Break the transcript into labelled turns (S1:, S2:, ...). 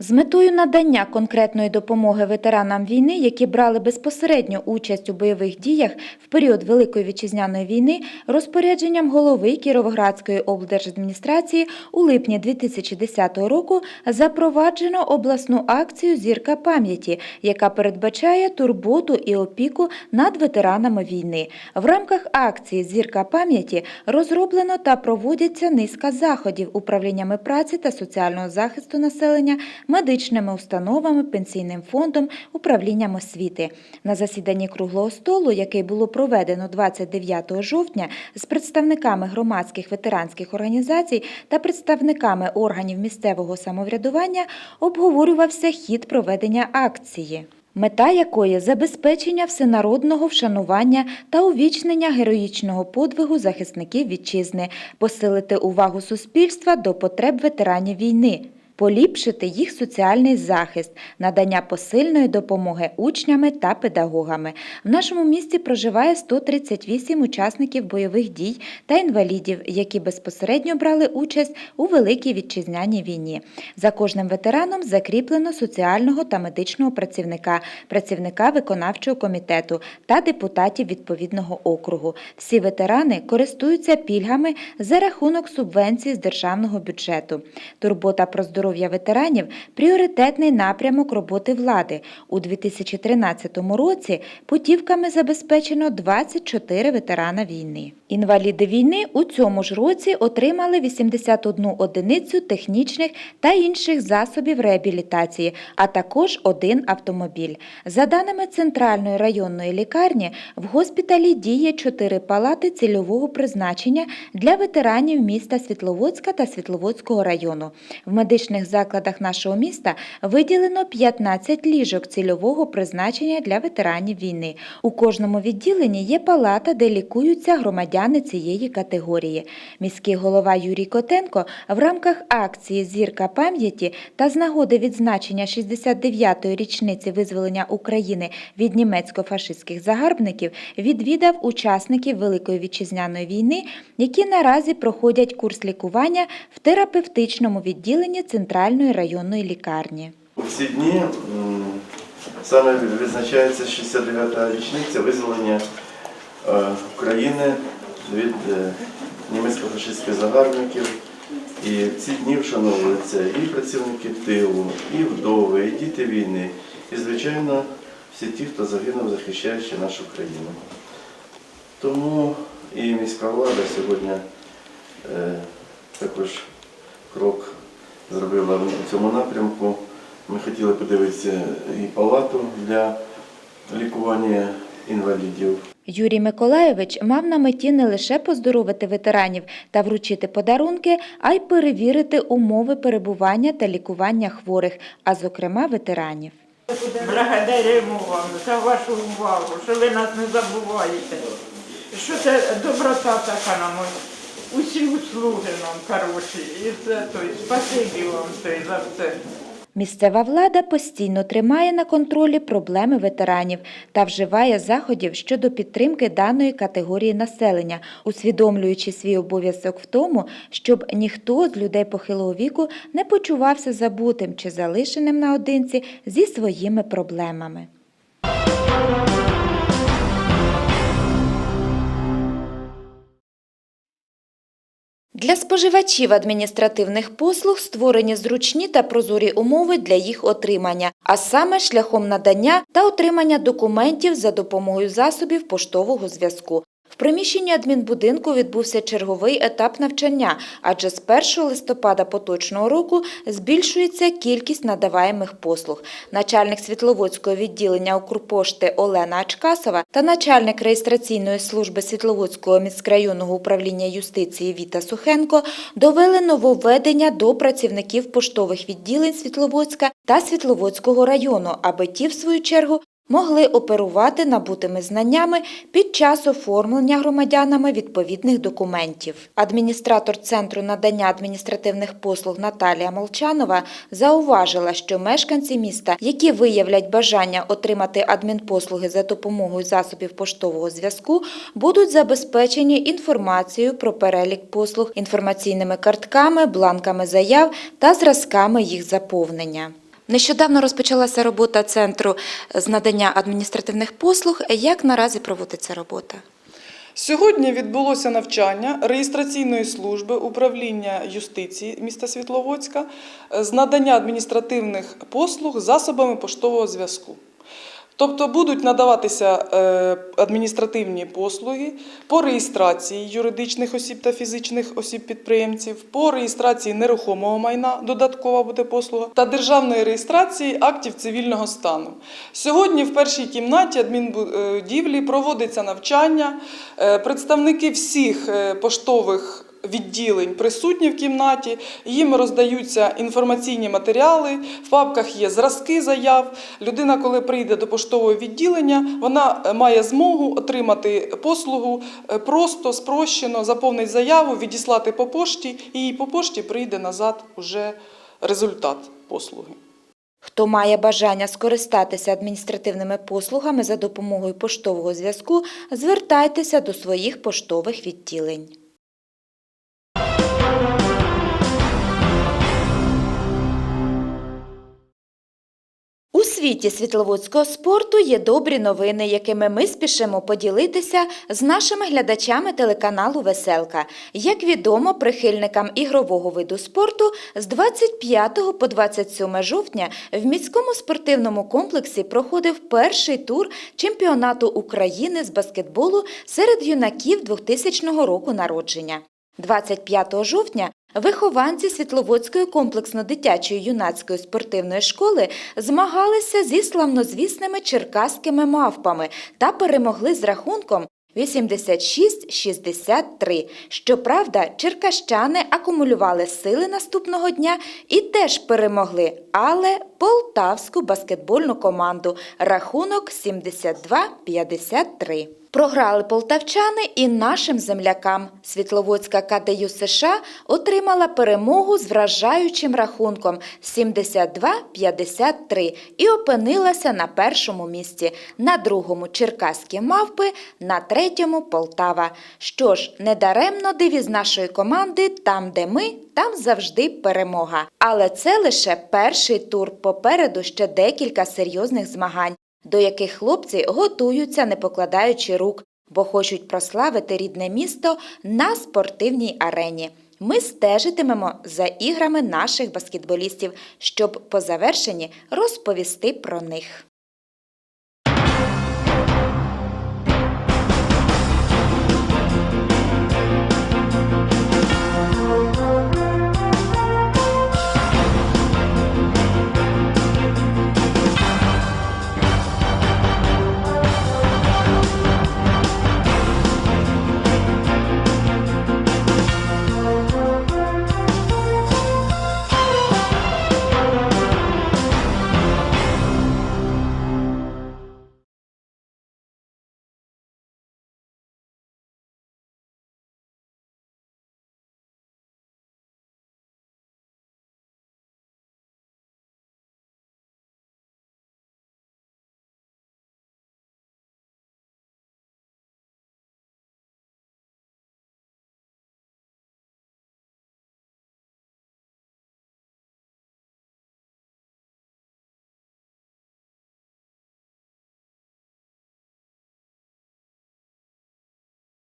S1: З метою надання конкретної допомоги ветеранам війни, які брали безпосередню участь у бойових діях в період Великої вітчизняної війни, розпорядженням голови Кіровоградської облдержадміністрації у липні 2010 року запроваджено обласну акцію Зірка пам'яті, яка передбачає турботу і опіку над ветеранами війни. В рамках акції Зірка пам'яті розроблено та проводяться низка заходів управліннями праці та соціального захисту населення, медичними установами, пенсійним фондом, управлінням освіти. На засіданні круглого столу, який було проведено 29 жовтня з представниками громадських ветеранських організацій та представниками органів місцевого самоврядування, обговорювався хід проведення акції. Мета якої забезпечення всенародного вшанування та увічнення героїчного подвигу захисників вітчизни, посилити увагу суспільства до потреб ветеранів війни, поліпшити їх соціальний захист, надання посильної допомоги учнями та педагогами. В нашому місті проживає 138 учасників бойових дій та інвалідів, які безпосередньо брали участь у Великій вітчизняній війні. За кожним ветераном закріплено соціального та медичного працівника, працівника виконавчого комітету та депутатів відповідного округу. Всі ветерани користуються пільгами за рахунок субвенцій з державного бюджету. Турбота про здоров'я ветеранів пріоритетний напрямок роботи влади. У 2013 році путівками забезпечено 24 ветерана війни. Інваліди війни у цьому ж році отримали 81 одиницю технічних та інших засобів реабілітації, а також один автомобіль. За даними Центральної районної лікарні, в госпіталі діє 4 палати цільового призначення для ветеранів міста Світловодська та Світловодського району. В медичних закладах нашого міста виділено 15 ліжок цільового призначення для ветеранів війни. У кожному відділенні є палата, де лікуються громадяни цієї категорії. Міський голова Юрій Котенко в рамках акції Зірка пам'яті та з нагоди відзначення 69-ї річниці визволення України від німецько-фашистських загарбників відвідав учасників Великої вітчизняної війни, які наразі проходять курс лікування в терапевтичному відділенні Центральної районної лікарні.
S2: У ці дні саме відзначається 69-та річниця визволення е, України від е, німецько-фашистських загарбників. І ці дні вшановуються і працівники тилу, і вдови, і діти війни, і, звичайно, всі ті, хто загинув, захищаючи нашу країну. Тому і міська влада сьогодні е, також крок зробила в цьому напрямку. Ми хотіли подивитися і палату для лікування інвалідів.
S1: Юрій Миколаєвич мав на меті не лише поздоровити ветеранів та вручити подарунки, а й перевірити умови перебування та лікування хворих, а зокрема ветеранів.
S3: Благодаримо вам за вашу увагу, що ви нас не забуваєте. Що це доброта така нам, усі услуги нам хороші. І це той, спасибі вам той за все.
S1: Місцева влада постійно тримає на контролі проблеми ветеранів та вживає заходів щодо підтримки даної категорії населення, усвідомлюючи свій обов'язок в тому, щоб ніхто з людей похилого віку не почувався забутим чи залишеним наодинці зі своїми проблемами. Для споживачів адміністративних послуг створені зручні та прозорі умови для їх отримання, а саме шляхом надання та отримання документів за допомогою засобів поштового зв'язку. В приміщенні адмінбудинку відбувся черговий етап навчання, адже з 1 листопада поточного року збільшується кількість надаваємих послуг. Начальник Світловодського відділення Укрпошти Олена Ачкасова та начальник реєстраційної служби Світловодського міськрайонного управління юстиції Віта Сухенко довели нововведення до працівників поштових відділень Світловодська та Світловодського району, аби ті, в свою чергу, могли оперувати набутими знаннями під час оформлення громадянами відповідних документів. Адміністратор Центру надання адміністративних послуг Наталія Молчанова зауважила, що мешканці міста, які виявлять бажання отримати адмінпослуги за допомогою засобів поштового зв'язку, будуть забезпечені інформацією про перелік послуг, інформаційними картками, бланками заяв та зразками їх заповнення. Нещодавно розпочалася робота центру з надання адміністративних послуг. Як наразі проводиться робота?
S4: Сьогодні відбулося навчання реєстраційної служби управління юстиції міста Світловодська з надання адміністративних послуг засобами поштового зв'язку. Тобто будуть надаватися е, адміністративні послуги по реєстрації юридичних осіб та фізичних осіб-підприємців, по реєстрації нерухомого майна, додаткова буде послуга, та державної реєстрації актів цивільного стану. Сьогодні в першій кімнаті адмінбудівлі проводиться навчання. Е, Представники всіх е, поштових відділень присутні в кімнаті, їм роздаються інформаційні матеріали, в папках є зразки заяв. Людина, коли прийде до поштового відділення, вона е, має змогу отримати послугу е, просто, спрощено, заповнить заяву, відіслати по пошті, і по пошті прийде назад уже результат послуги.
S1: Хто має бажання скористатися адміністративними послугами за допомогою поштового зв'язку, звертайтеся до своїх поштових відділень. Світі світловодського спорту є добрі новини, якими ми спішимо поділитися з нашими глядачами телеканалу Веселка. Як відомо, прихильникам ігрового виду спорту з 25 по 27 жовтня в міському спортивному комплексі проходив перший тур чемпіонату України з баскетболу серед юнаків 2000 року народження. 25 жовтня вихованці Світловодської комплексно-дитячої юнацької спортивної школи змагалися зі славнозвісними черкаськими мавпами та перемогли з рахунком 86-63. Щоправда, черкащани акумулювали сили наступного дня і теж перемогли, але полтавську баскетбольну команду рахунок 72-53. Програли полтавчани і нашим землякам. Світловодська КДЮ США отримала перемогу з вражаючим рахунком 72-53 і опинилася на першому місці, на другому черкаські мавпи, на третьому Полтава. Що ж, недаремно девіз нашої команди там, де ми, там завжди перемога. Але це лише перший тур. Попереду ще декілька серйозних змагань до яких хлопці готуються, не покладаючи рук, бо хочуть прославити рідне місто на спортивній арені. Ми стежитимемо за іграми наших баскетболістів, щоб по завершенні розповісти про них.